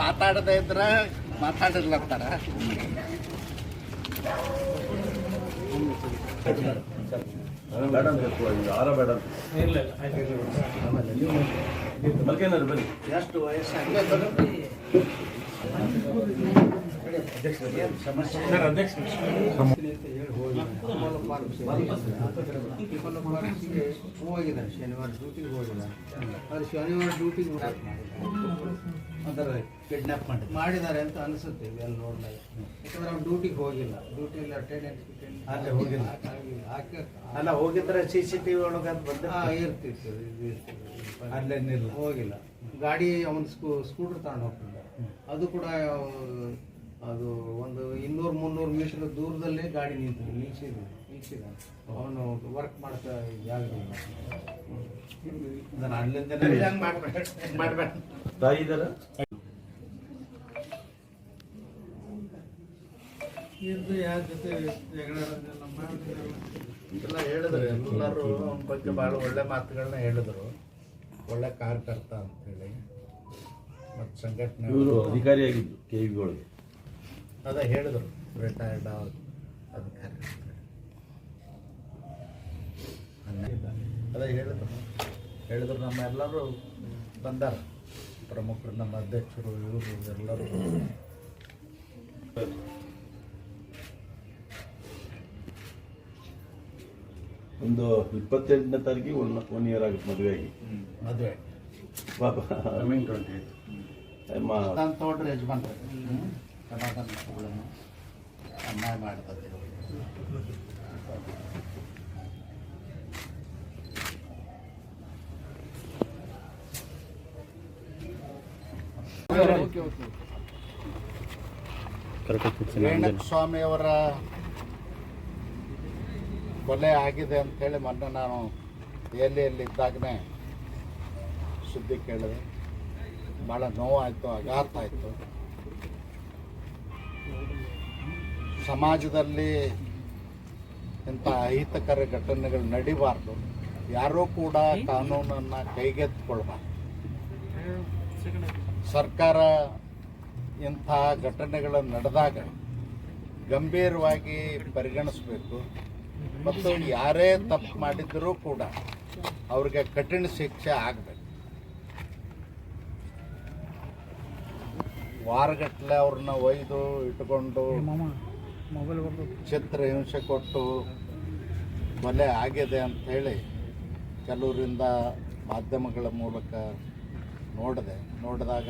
ಮಾತಾಡದೇ ಇದ್ರೆ ಮಾತಾಡಿರ್ಲತ್ತಾರ ಬೇಡ ಆರ ಬನ್ನಿ. ಎಷ್ಟು ವಯಸ್ಸಾಗಿ ಸಮಸ್ಯೆ. ಹೋಗಿದ್ದಾರೆ ಶನಿವಾರ ಡ್ಯೂಟಿಗೆ ಹೋಗಿಲ್ಲ ಅದು ಶನಿವಾರ ಡ್ಯೂಟಿಗೆ ಅದರ ಕಿಡ್ನಾಪ್ ಮಾಡಿ ಮಾಡಿದ್ದಾರೆ ಅಂತ ಅನಿಸುತ್ತೆ ಇವೆಲ್ಲ ನೋಡಿದಾಗ. ಯಾಕಂದ್ರೆ ಅವ್ನು ಡ್ಯೂಟಿಗೆ ಹೋಗಿಲ್ಲ. ಡ್ಯೂಟಿಯಲ್ಲಿ ಅಟೆಂಡೆನ್ಸ್ ಅಲ್ಲೇ ಹೋಗಿಲ್ಲ. ಅಲ್ಲ ಹೋಗಿದ್ರೆ ಸಿ ಸಿ ಟಿ ವಿ ಒಳಗೆ ಅದು ಬಂದ ಇರ್ತಿತ್ತು ಇದು ಇರ್ತಿತ್ತು. ಅಲ್ಲೇ ನಿಲ್ಲ ಹೋಗಿಲ್ಲ. ಗಾಡಿ ಅವನ ಸ್ಕೂ ಸ್ಕೂಟರ್ ತಗೊಂಡು ಹೋಗ್ತಿದ್ದ. ಅದು ಕೂಡ ಅದು ಒಂದು ಇನ್ನೂರು ಮುನ್ನೂರು ಮೀಟರ್ ದೂರದಲ್ಲೇ ಗಾಡಿ ನಿಂತಿದೆ. ನಿಲ್ಸಿದ್ರು ನಿಲ್ಸಿದ. ಅವನು ವರ್ಕ್ ಮಾಡ್ತಾ ಅದನ್ನ ಅಲ್ಲಿಂದ ಮಾಡ್ಬೇಡ. ಮಾಡ್ಬೇಡ. ತಾಯಿ ಇದರ? ಇದ್ದು ಯಾರ ಜೊತೆ ಎಲ್ಲ ಹೇಳಿದ್ರು ಎಲ್ಲರೂ ಅವನ ಬಗ್ಗೆ ಭಾಳ ಒಳ್ಳೆ ಮಾತುಗಳನ್ನ ಹೇಳಿದ್ರು. ಒಳ್ಳೆ ಕಾರ್ಯಕರ್ತ ಅಂತೇಳಿ. ಮತ್ತು ಸಂಘಟನೆ ಇವರು ಅಧಿಕಾರಿಯಾಗಿದ್ದು ಕೆ ವಿಗಳಿಗೆ ಅದ ಹೇಳಿದ್ರು ರಿಟೈರ್ಡ್ ಅಧಿಕಾರಿ ಅದ ಹೇಳಿದ್ರು. ಹೇಳಿದ್ರು ನಮ್ಮ ಎಲ್ಲರೂ ಬಂದಾರ. ಪ್ರಮುಖರು ನಮ್ಮ ಅಧ್ಯಕ್ಷರು ಇವರು ಎಲ್ಲರೂ ಒಂದು ಇಪ್ಪತ್ತೆಂಟನೇ ತಾರೀಕಿಗೆ ಒನ್ ಒನ್ ಇಯರ್ ಆಗುತ್ತೆ ಮದುವೆ ಆಗಿ ಮದುವೆ. ಪಾಪ. ಮ- ನಾನು ತೋಡ್ರಿ ಯಜಮಾನ್ರೆ. ಸಮಾಧಾನ ತಗೊಳ್ಳೋಣ. ಅನ್ಯಾಯ ಮಾಡ್ತದೆ ರೇಣಕ್ ಸ್ವಾಮಿಯವರ ಕೊಲೆ ಆಗಿದೆ ಅಂಥೇಳಿ ಮೊನ್ನೆ ನಾನು ದೆಹಲಿಯಲ್ಲಿದ್ದಾಗನೇ ಸುದ್ದಿ ಕೇಳಿದೆ. ಭಾಳ ನೋವಾಯಿತು ಆಘಾತ ಆಯಿತು. ಸಮಾಜದಲ್ಲಿ ಇಂಥ ಅಹಿತಕರ ಘಟನೆಗಳು ನಡಿಬಾರ್ದು. ಯಾರೂ ಕೂಡ ಕಾನೂನನ್ನು ಕೈಗೆತ್ತಿಕೊಳ್ಬಾರ್ದು. ಸರ್ಕಾರ ಇಂಥ ಘಟನೆಗಳು ನಡೆದಾಗ ಗಂಭೀರವಾಗಿ ಪರಿಗಣಿಸಬೇಕು. ಮತ್ತು ಯಾರೇ ತಪ್ಪು ಮಾಡಿದರೂ ಕೂಡ ಅವ್ರಿಗೆ ಕಠಿಣ ಶಿಕ್ಷೆ ಆಗಬೇಕು. ವಾರಗಟ್ಟಲೆ ಅವ್ರನ್ನ ಒಯ್ದು ಇಟ್ಕೊಂಡು ಚಿತ್ರ ಹಿಂಸೆ ಕೊಟ್ಟು ಬಲೆ ಆಗಿದೆ ಅಂತ ಹೇಳಿ ಕೆಲವರಿಂದ ಮಾಧ್ಯಮಗಳ ಮೂಲಕ ನೋಡಿದೆ ನೋಡಿದಾಗ